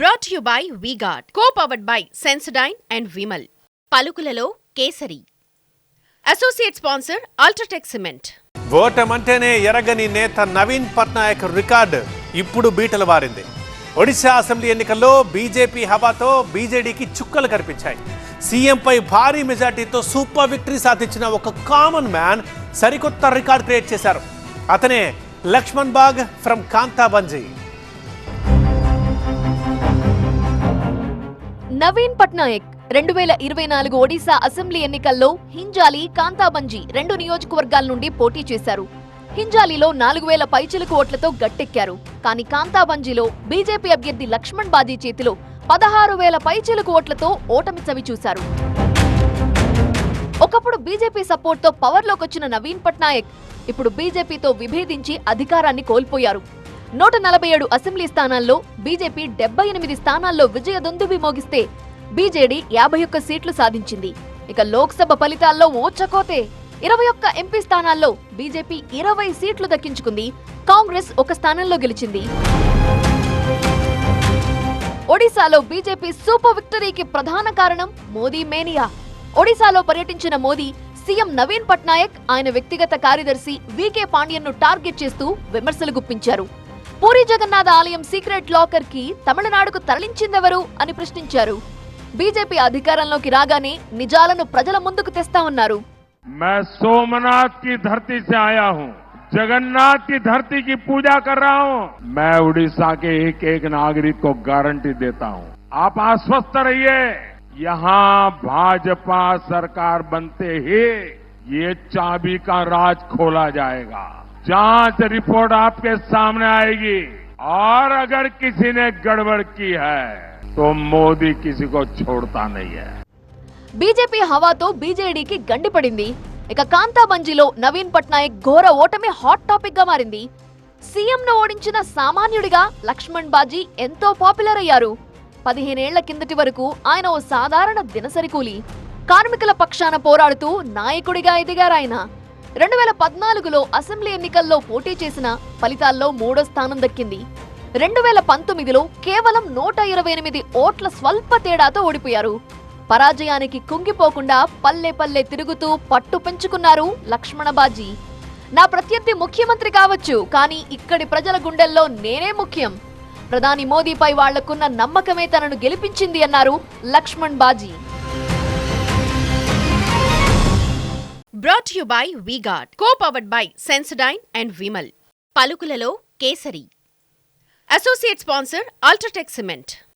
Brought you by VGuard co powered by Sensodyne and Vimal పలుకులలో Kesari. Associate sponsor UltraTech cement ఓటమంటేనే ఎరగని నేత Naveen Patnaik record ఇప్పుడు బీటలు వారింది. Odisha assembly ఎన్నికల్లో బీజేపీ హవాతో బీజేడీకి చుక్కలు కనిపించాయి సీఎంపై భారీ మెజార్టీతో సూపర్ విక్టరీ సాధించిన ఒక కామన్ మ్యాన్ సరికొత్త రికార్డ్ క్రియేట్ చేశారు. అతనే లక్ష్మణ్ బాగ్ ఫ్రమ్ కాంతాబంజీ. నవీన్ పట్నాయక్ రెండు వేల ఇరవై నాలుగు ఒడిశా అసెంబ్లీ ఎన్నికల్లో హింజాలి కాంతాబంజీ రెండు నియోజకవర్గాల నుండి పోటీ చేశారు. హింజాలీలో నాలుగు వేల పైచిలకు ఓట్లతో గట్టెక్కారు. కానీ కాంతాబంజీలో బీజేపీ అభ్యర్థి లక్ష్మణ్ బాజీ చేతిలో పదహారు వేల పైచిలకు ఓట్లతో ఓటమి చవి చూశారు. ఒకప్పుడు బీజేపీ సపోర్ట్తో పవర్లోకి వచ్చిన నవీన్ పట్నాయక్ ఇప్పుడు బీజేపీతో విభేదించి అధికారాన్ని కోల్పోయారు. నూట నలభై ఏడు అసెంబ్లీ స్థానాల్లో బీజేపీ డెబ్బై ఎనిమిది స్థానాల్లో విజయ దుందుబి మోగిస్తే బీజేడీ యాభై ఒక్క సీట్లు సాధించింది. ఇక లోక్సభ ఫలితాల్లో ఓచకోతే ఇరవై ఒక్క ఎంపీ స్థానాల్లో బీజేపీ ఇరవై సీట్లు దక్కించుకుంది. కాంగ్రెస్ ఒక స్థానంలో గెలిచింది. ఒడిశాలో బీజేపీ సూపర్ విక్టరీకి ప్రధాన కారణం మోదీ మేనియా. ఒడిశాలో పర్యటించిన మోదీ సీఎం నవీన్ పట్నాయక్ ఆయన వ్యక్తిగత కార్యదర్శి వికే పాండ్యన్ను టార్గెట్ చేస్తూ విమర్శలు గుప్పించారు. పూరి జగన్నాథ ఆలయం సీక్రెట్ లాకర్ కి తమిళనాడుకు తరలించిందెవరు అని ప్రశ్నించారు బీజేపీ అధికారంలోకి రాగానే నిజాలను ప్రజల ముందుకు తెస్తామన్నారు मैं सोमनाथ की धरती से आया हूं जगन्नाथ की धरती की पूजा कर रहा हूं मैं उड़ीसा के एक एक नागरिक को गारंटी देता हूं आप आश्वस्त रहिए यहां भाजपा सरकार बनते ही ये चाबी का राज खोला जाएगा जांच रिपोर्ट आपके सामने आएगी और अगर किसी ने गड़बड़ की है तो मोदी किसी को छोड़ता नहीं है బీజేపీ హవాతో బీజేడీకి గండిపడింది ఇక కాంతాబంజీలో నవీన్ పట్నాయక్ ఘోర ఓటమి హాట్ టాపిక్ గా మారింది సీఎంను ఓడించిన సామాన్యుడిగా లక్ష్మణ్ బాజీ ఎంతో పాపులర్ అయ్యారు పదిహేనేళ్ల కిందటి వరకు ఆయన ఓ సాధారణ దినసరి కూలి కార్మికుల పక్షాన పోరాడుతూ నాయకుడిగా ఎదిగారాయన రెండు వేల పద్నాలుగులో అసెంబ్లీ ఎన్నికల్లో పోటీ చేసిన ఫలితాల్లో మూడో స్థానం దక్కింది. రెండు వేల పంతొమ్మిదిలో కేవలం నూట ఇరవై ఎనిమిది ఓట్ల స్వల్ప తేడాతో ఓడిపోయారు. పరాజయానికి కుంగిపోకుండా పల్లె పల్లె తిరుగుతూ పట్టు పెంచుకున్నారు లక్ష్మణబాజీ. నా ప్రత్యర్థి ముఖ్యమంత్రి కావచ్చు కానీ ఇక్కడి ప్రజల గుండెల్లో నేనే ముఖ్యం. ప్రధాని మోదీపై వాళ్ళకున్న నమ్మకమే తనను గెలిపించింది అన్నారు Laxman Baji. brought you by V Guard co powered by Sensodyne and Vimal పలుకులలో Kesari associate sponsor UltraTech cement